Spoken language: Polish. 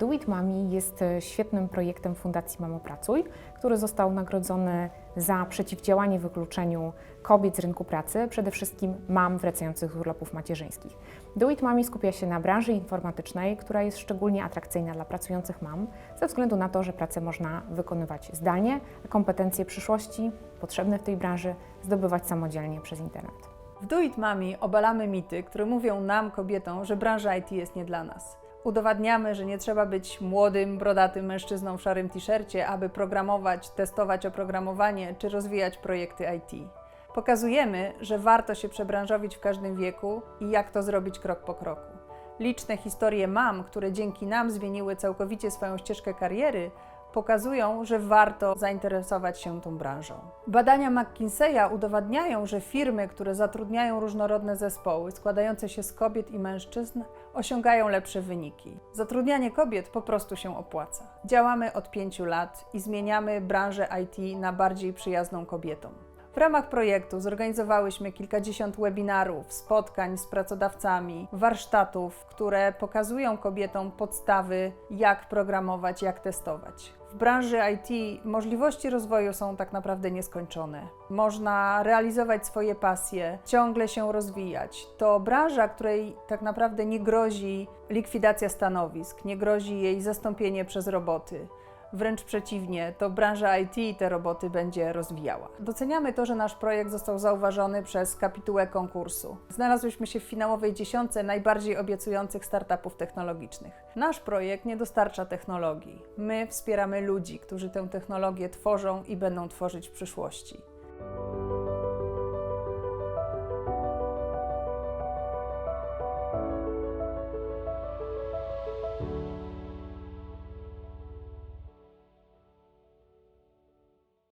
Do It Mami jest e, świetnym projektem Fundacji Mamo Pracuj, który został nagrodzony za przeciwdziałanie wykluczeniu kobiet z rynku pracy, przede wszystkim mam wracających z urlopów macierzyńskich. Do It Mami skupia się na branży informatycznej, która jest szczególnie atrakcyjna dla pracujących mam, ze względu na to, że pracę można wykonywać zdalnie, a kompetencje przyszłości potrzebne w tej branży zdobywać samodzielnie przez internet. W Do It Mami obalamy mity, które mówią nam, kobietom, że branża IT jest nie dla nas. Udowadniamy, że nie trzeba być młodym, brodatym mężczyzną w szarym t-shircie, aby programować, testować oprogramowanie czy rozwijać projekty IT. Pokazujemy, że warto się przebranżowić w każdym wieku i jak to zrobić krok po kroku. Liczne historie mam, które dzięki nam zmieniły całkowicie swoją ścieżkę kariery, pokazują, że warto zainteresować się tą branżą. Badania McKinseya udowadniają, że firmy, które zatrudniają różnorodne zespoły składające się z kobiet i mężczyzn, osiągają lepsze wyniki. Zatrudnianie kobiet po prostu się opłaca. Działamy od pięciu lat i zmieniamy branżę IT na bardziej przyjazną kobietom. W ramach projektu zorganizowałyśmy kilkadziesiąt webinarów, spotkań z pracodawcami, warsztatów, które pokazują kobietom podstawy, jak programować, jak testować. W branży IT możliwości rozwoju są tak naprawdę nieskończone. Można realizować swoje pasje, ciągle się rozwijać. To branża, której tak naprawdę nie grozi likwidacja stanowisk, nie grozi jej zastąpienie przez roboty. Wręcz przeciwnie, to branża IT te roboty będzie rozwijała. Doceniamy to, że nasz projekt został zauważony przez kapitułę konkursu. Znalazłyśmy się w finałowej dziesiątce najbardziej obiecujących startupów technologicznych. Nasz projekt nie dostarcza technologii. My wspieramy ludzi, którzy tę technologię tworzą i będą tworzyć w przyszłości.